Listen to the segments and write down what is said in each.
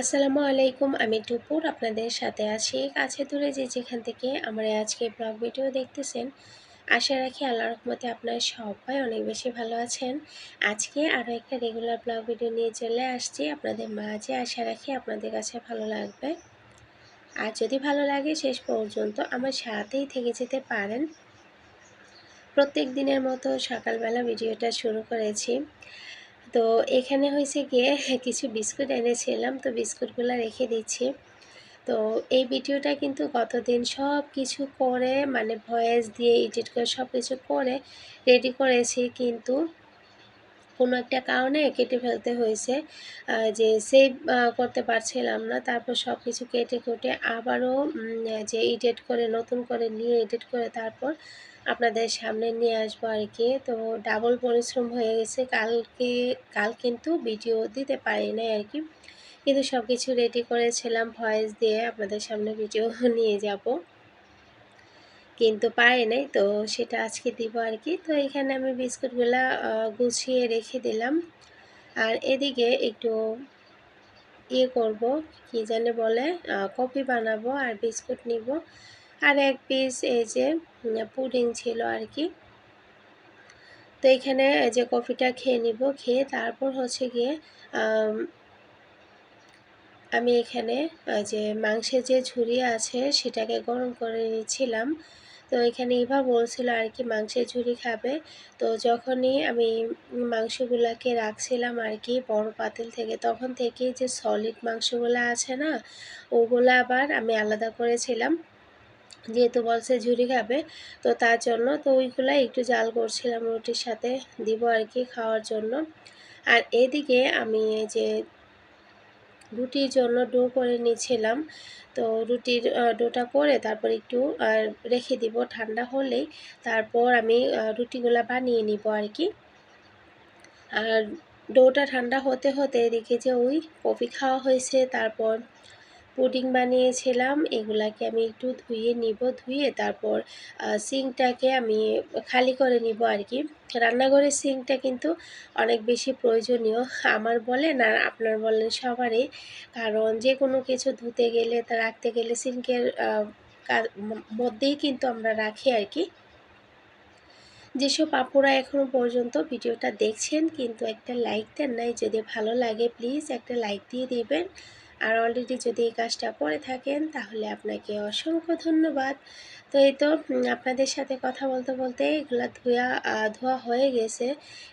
আসসালামু আলাইকুম, আমি টুপুর আপনাদের সাথে আছি কাছে দূরে যে যেখান থেকে আমার আজকে ব্লগ ভিডিও দেখতেছেন। আশা রাখি আল্লাহ রহমতে আপনার সবাই অনেক বেশি ভালো আছেন। আজকে আরও একটা রেগুলার ব্লগ ভিডিও নিয়ে চলে আসছি আপনাদের মাঝে। আশা রাখি আপনাদের কাছে ভালো লাগবে। আর যদি ভালো লাগে শেষ পর্যন্ত আমার সাথেই থেকে যেতে পারেন। প্রত্যেক দিনের মতো সকালবেলা ভিডিওটা শুরু করেছি। তো এখানে হয়েছে গিয়ে কিছু বিস্কুট এনেছিলাম, তো বিস্কুটগুলো রেখে দিচ্ছি। তো এই ভিডিওটা কিন্তু গতদিন সব কিছু করে মানে ভয়েস দিয়ে, এডিট করে, সব কিছু করে রেডি করেছি, কিন্তু কোনো একটা কারণে কেটে ফেলতে হয়েছে যে সেভ করতে পারছিলাম না। তারপর সব কিছু কেটে কুটে আবারও যে এডিট করে, নতুন করে নিয়ে এডিট করে তারপর আপনাদের সামনে নিয়ে আসব আর কি তো ডাবল পরিশ্রম হয়ে গেছে। কালকে, কাল কিন্তু ভিডিও দিতে পারি নাই আর কি কিন্তু সব কিছু রেডি করেছিলাম ভয়েস দিয়ে। আপনাদের সামনে ভিডিও নিয়ে যাব। কিন্তু পারি নাই, তো সেটা আজকে দিব আর কি তো এখানে আমি বিস্কুটগুলা গুছিয়ে রেখে দিলাম। আর এদিকে একটু ইয়ে করব, কি জানে বলে কফি বানাবো আর বিস্কুট নিব। আর এক পিস এই যে পুডিং ছিল আর কি। তো এখানে যে কফিটা খেয়ে নিব, খেয়ে তারপর হচ্ছে গিয়ে, আমি এখানে যে মাংসের যে ঝুড়ি আছে সেটাকে গরম করে নিচ্ছিলাম। তো এখানে ইভা বলছিল আর কি মাংসের ঝুড়ি খাবে। তো যখনই আমি মাংসগুলাকে রাখছিলাম আর কি বড় পাতিল থেকে, তখন থেকেই যে সলিড মাংসগুলো আছে না, ওগুলো আবার আমি আলাদা করেছিলাম। যেহেতু বলছে ঝুরি খাবে, তো তার জন্য তো ওইগুলো একটু জাল করছিলাম রুটির সাথে দিব আর কি খাওয়ার জন্য। আর এদিকে আমি যে রুটির জন্য ডো করে নিয়েছিলাম, তো রুটির ডোটা করে তারপর একটু রেখে দিব ঠান্ডা হলেই, তারপর আমি রুটিগুলো বানিয়ে নিব আর কি। আর ডোটা ঠান্ডা হতে হতে এদিকে যে ওই কফি খাওয়া হয়েছে, তারপর পুডিং বানিয়েছিলাম, এগুলাকে আমি একটু ধুয়ে নিব, ধুয়ে তারপর সিঙ্কটাকে আমি খালি করে নিব আর কি রান্নাঘরের সিঙ্কটা কিন্তু অনেক বেশি প্রয়োজনীয়, আমার বলেন আর আপনার বলেন সবারই। কারণ যে কোনো কিছু ধুতে গেলে, তা রাখতে গেলে সিঙ্কের মধ্যেই কিন্তু আমরা রাখি আর কি যেসব আপুরা এখনও পর্যন্ত ভিডিওটা দেখছেন, কিন্তু একটা লাইক দেন নাই, যদি ভালো লাগে প্লিজ একটা লাইক দিয়ে দেবেন। আর অলরেডি যদি এই কাজটা করে থাকেন, তাহলে আপনাকে অসংখ্য ধন্যবাদ। তো এই তো আপনাদের সাথে কথা বলতে বলতে এগুলা ধোয়া ধোয়া হয়ে গেছে।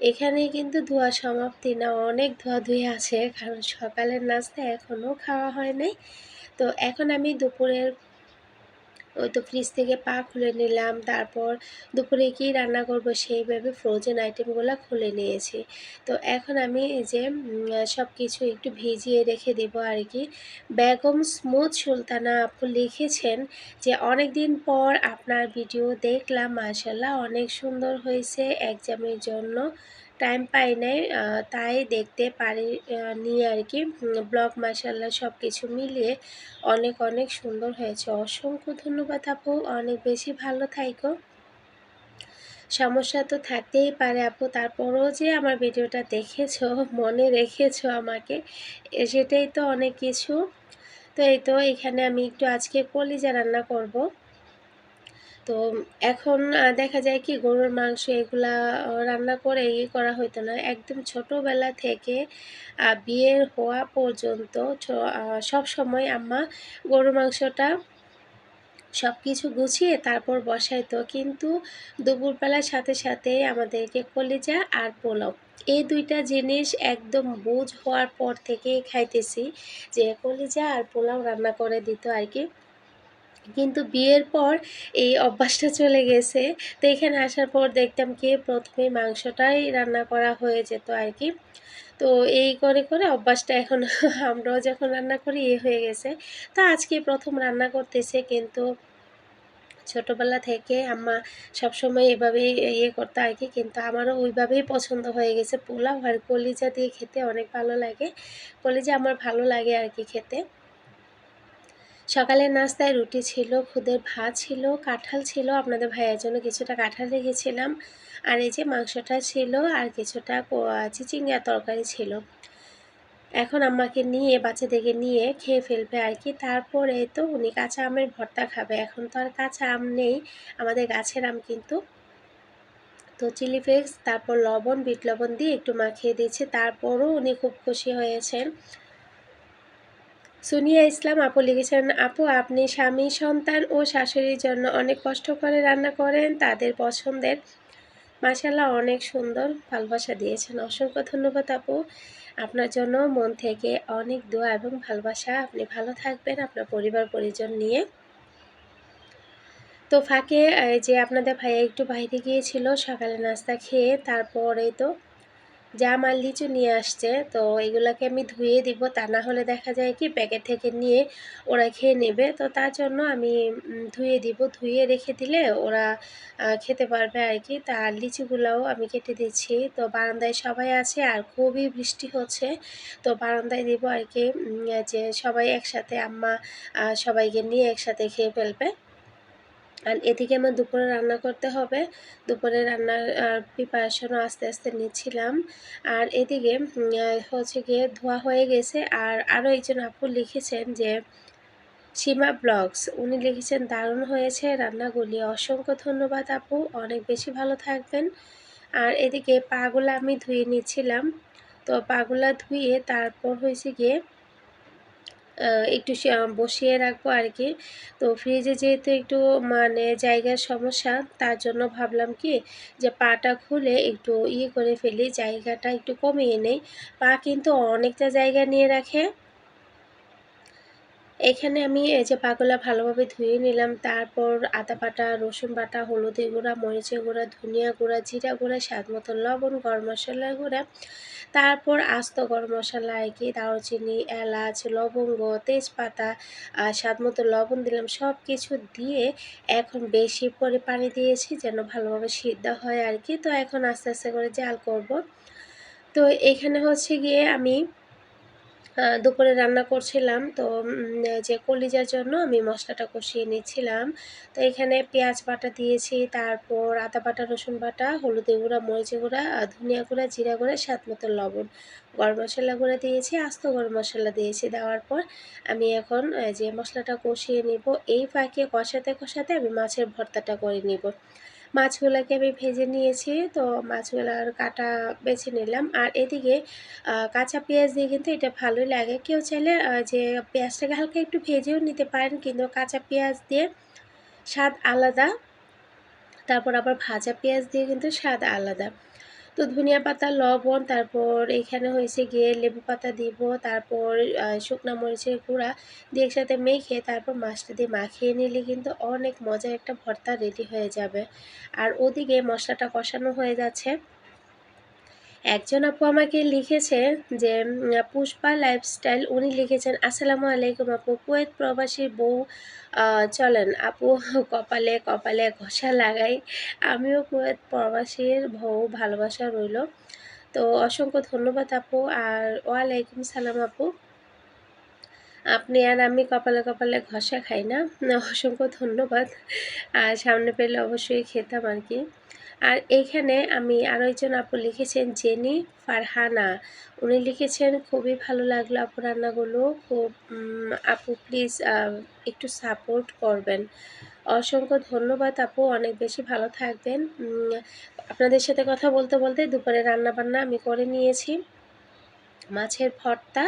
এখানে কিন্তু ধোয়া সমাপ্তি না, অনেক ধোয়া ধুয়ে আছে। কারণ সকালের নাস্তা এখনও খাওয়া হয় নাই। তো এখন আমি দুপুরের ওই তো ফ্রিজ থেকে পা খুলে নিলাম। তারপর দুপুরে কি রান্না করব সেইভাবে ফ্রোজেন আইটেমগুলো খুলে নিয়েছি। তো এখন আমি যে সব কিছু একটু ভিজিয়ে রেখে দেব আর কি। বেগম স্মুথ সুলতানা আপু লিখেছেন যে অনেক দিন পর আপনার ভিডিও দেখলাম মাশাল্লাহ অনেক সুন্দর হয়েছে এক্সামের জন্য টাইম পাই নাই তাই দেখতে পারি নি আর কি। ব্লগ মাসাল্লাহ সব কিছু মিলিয়ে অনেক অনেক সুন্দর হয়েছে। অসংখ্য ধন্যবাদ আপু, অনেক বেশি ভালো থাইকো। সমস্যা তো থাকতেই পারে আপু, তারপরও যে আমার ভিডিওটা দেখেছ, মনে রেখেছো আমাকে সেটাই তো অনেক কিছু। তো এই তো, এখানে আমি একটু আজকে কলিজা রান্না করব। তো এখন দেখা যায় কি গরুর মাংস এগুলা রান্না করে ইয়ে করা হতো না। একদম ছোটোবেলা থেকে বিয়ের হওয়া পর্যন্ত সব সময় আম্মা গরুর মাংসটা সব কিছু গুছিয়ে তারপর বসাইতো। কিন্তু দুপুরবেলার সাথে সাথে আমাদেরকে কলিজা আর পোলাও, এই দুইটা জিনিস একদম বুঝ হওয়ার পর থেকেই খাইতেছি যে কলিজা আর পোলাও রান্না করে দিত আর কি। কিন্তু বিয়ের পর এই অভ্যাসটা চলে গেছে। তো এখানে আসার পর দেখতাম কি, প্রথমে মাংসটাই রান্না করা হয়ে যেত আর কি তো এই করে করে অভ্যাসটা এখন আমরাও যখন রান্না করি, এ হয়ে গেছে। তো আজকে প্রথম রান্না করতেছে কিন্তু ছোটোবেলা থেকে আম্মা সবসময় এভাবেই ইয়ে করতো আর কি কিন্তু আমারও ওইভাবেই পছন্দ হয়ে গেছে। পোলাও আর কলিজা দিয়ে খেতে অনেক ভালো লাগে। কলিজা আমার ভালো লাগে আর কি খেতে। সকালের নাস্তায় রুটি ছিল, খুদের ভাত ছিল, কাঁঠাল ছিল। আপনাদের ভাইয়ের জন্য কিছুটা কাঁঠাল রেখেছিলাম। আর এই যে মাংসটা ছিল আর কিছুটা চিচিঙ্গা তরকারি ছিল। এখন আমাকে নিয়ে, বাচ্চাদেরকে নিয়ে খেয়ে ফেলবে আর কি। তারপরে তো উনি কাঁচা আমের ভর্তা খাবে। এখন তো আর কাঁচা আম নেই। আমাদের গাছের আম কিন্তু। তো চিলি ফ্লেক্স, তারপর লবণ, বিট লবণ দিয়ে একটু মাখিয়ে দিয়েছে। তারপরও উনি খুব খুশি হয়েছেন। সুনিয়া ইসলাম, আপু লিখেছেন, আপু, আপনি স্বামী, সন্তান ও শাশুড়ির জন্য অনেক কষ্ট করে রান্না করেন। তাদের পছন্দের মাসাল্লাহ অনেক সুন্দর ভালোবাসা দিয়েছেন। অসংখ্য ধন্যবাদ, আপু। আপনার জন্য মন থেকে অনেক দোয়া এবং ভালোবাসা। আপনি ভালো থাকবেন আপনার পরিবার, পরিজন নিয়ে। তো ফাঁকে যে আপনাদের ভাইয়া একটু বাইরে গিয়েছিল, সকালে নাস্তা খেয়ে তারপরে তো জাম আর লিচু নিয়ে আসছে, তো এগুলাকে আমি ধুয়ে দিব। তা না হলে দেখা যায় কি, প্যাকেট থেকে নিয়ে ওরা খেয়ে নেবে। তো তার জন্য আমি ধুয়ে দিব। ধুয়ে রেখে দিলে ওরা খেতে পারবে আর কি। তার লিচুগুলাও আমি কেটে দিচ্ছি। তো বারান্দায় সবাই আছে আর খুবই বৃষ্টি হচ্ছে। তো বারান্দায় দিব আর কি যে সবাই একসাথে, আম্মা সবাইকে নিয়ে একসাথে খেয়ে ফেলবে। আর এদিকে আমার দুপুরে রান্না করতে হবে। দুপুরে রান্নার প্রিপারেশনও আস্তে আস্তে নিচ্ছিলাম। আর এদিকে হচ্ছে গিয়ে ধোয়া হয়ে গেছে। আর আরও একজন আপু লিখেছেন যে, সীমা ব্লগস। উনি লিখেছেন, দারুণ হয়েছে রান্নাগুলি। অসংখ্য ধন্যবাদ আপু। অনেক বেশি ভালো থাকবেন। আর এদিকে পাগুলা আমি ধুয়ে নিচ্ছিলাম। তো পাগুলা ধুয়ে তারপর হয়েছে গিয়ে একটু বসিয়ে রাখব আর কি তো ফ্রিজে যেহেতু একটু মানে জায়গার সমস্যা, তার জন্য ভাবলাম কি, যে পাটা খুলে একটু ইয়ে করে ফেলি, জায়গাটা একটু কমিয়ে নেই। পা কিন্তু অনেকটা জায়গা নিয়ে রাখে। এখানে আমি এই যে পাগলা ভালোভাবে ধুয়ে নিলাম, তারপর আদা বাটা, রসুন বাটা হলুদি গুঁড়া, মরিচের গুঁড়া, ধনিয়া গুঁড়া, জিরা গুঁড়া, স্বাদ মতো লবণ, গরম মশলা গুঁড়া, তারপর আস্ত গরম মশলা কি দারুচিনি, এলাচ, লবঙ্গ, তেজপাতা স্বাদ মতো লবণ দিলাম সব কিছু দিয়ে এখন বেশি করে পানি দিয়েছি যেন ভালোভাবে সিদ্ধ হয় আর কি। তো এখন আস্তে আস্তে করে জাল করব। তো এখানে হচ্ছে গিয়ে আমি দুপুরে রান্না করছিলাম। তো যে কলিজার জন্য আমি মশলাটা কষিয়ে নিচ্ছিলাম। তো এখানে পেঁয়াজ বাটা দিয়েছি, তারপর আদা বাটা, রসুন বাটা হলুদে গুঁড়া মরিচ গুঁড়া ধনিয়া গুঁড়া, জিরা গুঁড়া, স্বাদ মতো লবণ। গরম মশলা গুঁড়া দিয়েছি, আস্ত গরম মশলা দিয়েছি। দেওয়ার পর আমি এখন যে মশলাটা কষিয়ে নিব, এই ফাঁকে কষাতে কষাতে আমি মাছের ভর্তাটা করে নিব। মাছগুলোকে আমি ভেজে নিয়েছি, তো মাছগুলোর কাটা বেছে নিলাম। আর এদিকে কাঁচা পেঁয়াজ দিয়ে কিন্তু এটা ভালোই লাগে। কেউ চাইলে যে পেঁয়াজটাকে হালকা একটু ভেজেও নিতে পারেন, কিন্তু কাঁচা পেঁয়াজ দিয়ে স্বাদ আলাদা। তারপর আবার ভাজা পেঁয়াজ দিয়ে কিন্তু স্বাদ আলাদা। তো ধনিয়া পাতা, লবণ, তারপর এখানে হয়েছে গিয়ে লেবু পাতা দিব, তারপর শুকনো মরিচের গুঁড়া দিয়ে একসাথে মেখে তারপর মাছটা দিয়ে মাখিয়ে নিলে কিন্তু অনেক মজার একটা ভর্তা রেডি হয়ে যাবে। আর ওদিকে মশলাটা কষানো হয়ে যাচ্ছে। একজন আপু আমাকে লিখেছে যে, পুষ্পা লাইফস্টাইল উনি লিখেছেন, আসসালামু আলাইকুম আপু, কুয়েত প্রবাসী বউ চলেন। আপু কপালে কপালে ঘষা লাগাই, আমিও কুয়েত প্রবাসীর বউ, ভালোবাসা রইল। তো অসংখ্য ধন্যবাদ আপু, আর ওয়ালাইকুম সালাম আপু। আপনি আর আমি কপালে কপালে ঘষা খাই না। অসংখ্য ধন্যবাদ। আর সামনে পেলে অবশ্যই খেতাম আর কি। আর এইখানে আমি আরও একজন আপু লিখেছেন, জেনি ফারহানা। উনি লিখেছেন, খুবই ভালো লাগল আপু রান্নাগুলো। খুব আপু প্লিজ একটু সাপোর্ট করবেন। অসংখ্য ধন্যবাদ আপু, অনেক বেশি ভালো থাকবেন। আপনাদের সাথে কথা বলতে বলতে দুপুরে রান্নাবান্না আমি করে নিয়েছি। মাছের ভর্তা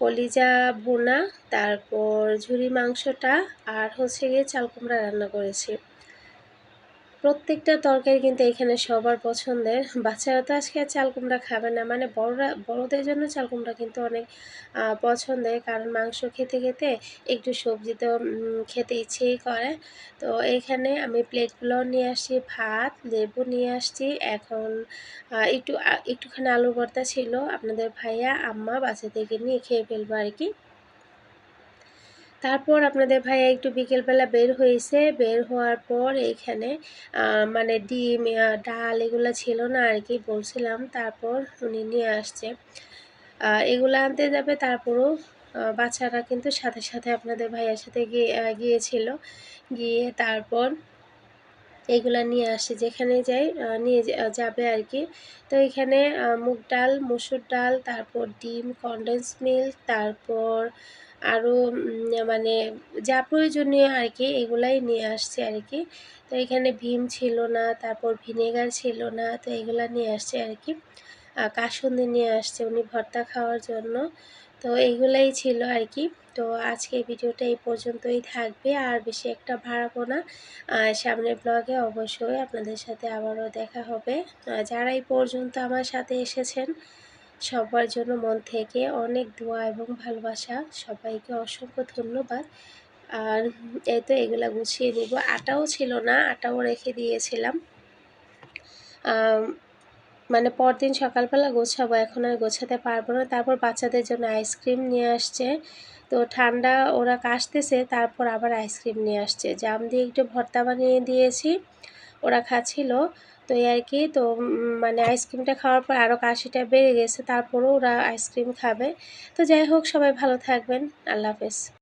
কলিজা বোনা তারপর ঝুরি মাংসটা আর হচ্ছে গিয়ে চাল কুমড়া রান্না করেছি। প্রত্যেকটা তরকারি কিন্তু এখানে সবার পছন্দের। বাচ্চারা তো আজকে চাল কুমড়া খাবে না। মানে বড়রা, বড়দের জন্য চাল কুমড়া কিন্তু অনেক পছন্দের। কারণ মাংস খেতে খেতে একটু সবজি তো খেতে ইচ্ছেই করে। তো এখানে আমি প্লেটগুলো নিয়ে আসছি। ভাত, লেবু নিয়ে আসছি। এখন একটু একটুখানি আলু ভর্তা ছিল। আপনাদের ভাইয়া, আম্মা বাচ্চা থেকে নিয়ে খেয়ে ফেলব আর কি। তারপর আপনাদের ভাইয়া একটু বিকেলবেলা বের হয়েছে। বের হওয়ার পর এইখানে মানে ডিম ডাল এগুলো ছিল না আর কি বলছিলাম। তারপর উনি নিয়ে আসছে। এগুলো আনতে যাবে তারপরও বাচ্চারা কিন্তু সাথে সাথে আপনাদের ভাইয়ার সাথে গিয়ে গিয়েছিল। গিয়ে তারপর এইগুলা নিয়ে আসে যেখানে যাই নিয়ে যাবে আর কি তো এখানে মুগ ডাল, মসুর ডাল, তারপর ডিম কনডেন্স মিল্ক তারপর আরও মানে যা প্রয়োজনীয় আর কি, এগুলাই নিয়ে আসছে আর কি। তো এখানে ভীম ছিল না, তারপর ভিনেগার ছিল না, তো এগুলা নিয়ে আসছে আর কি। কাসুন্দি নিয়ে আসছে উনি ভর্তা খাওয়ার জন্য। তো এইগুলাই ছিল আর কি। তো আজকে ভিডিওটা এই পর্যন্তই থাকবে। আর বেশি একটা ভাড়াবো না। সামনের ব্লগে অবশ্যই আপনাদের সাথে আবারও দেখা হবে। যারা এই পর্যন্ত আমার সাথে এসেছেন সবার জন্য মন থেকে অনেক দোয়া এবং ভালোবাসা। সবাইকে অসংখ্য ধন্যবাদ। আর এই তো এগুলা গুছিয়ে নিব। আটাও ছিল না, আটাও রেখে দিয়েছিলাম। মানে পরদিন সকালবেলা গোছাবো, এখন আর গোছাতে পারব না। তারপর বাচ্চাদের জন্য আইসক্রিম নিয়ে আসছে। তো ঠান্ডা ওরা কাশতেছে, তারপর আবার আইসক্রিম নিয়ে আসছে। জাম দিয়ে একটু ভর্তা বানিয়ে দিয়েছি, ওরা খাচ্ছিল। তো এই আর কি। তো মানে আইসক্রিমটা খাওয়ার পর আরও কাশিটা বেড়ে গেছে, তারপরেও ওরা আইসক্রিম খাবে। তো যাই হোক, সবাই ভালো থাকবেন। আল্লাহ হাফেজ।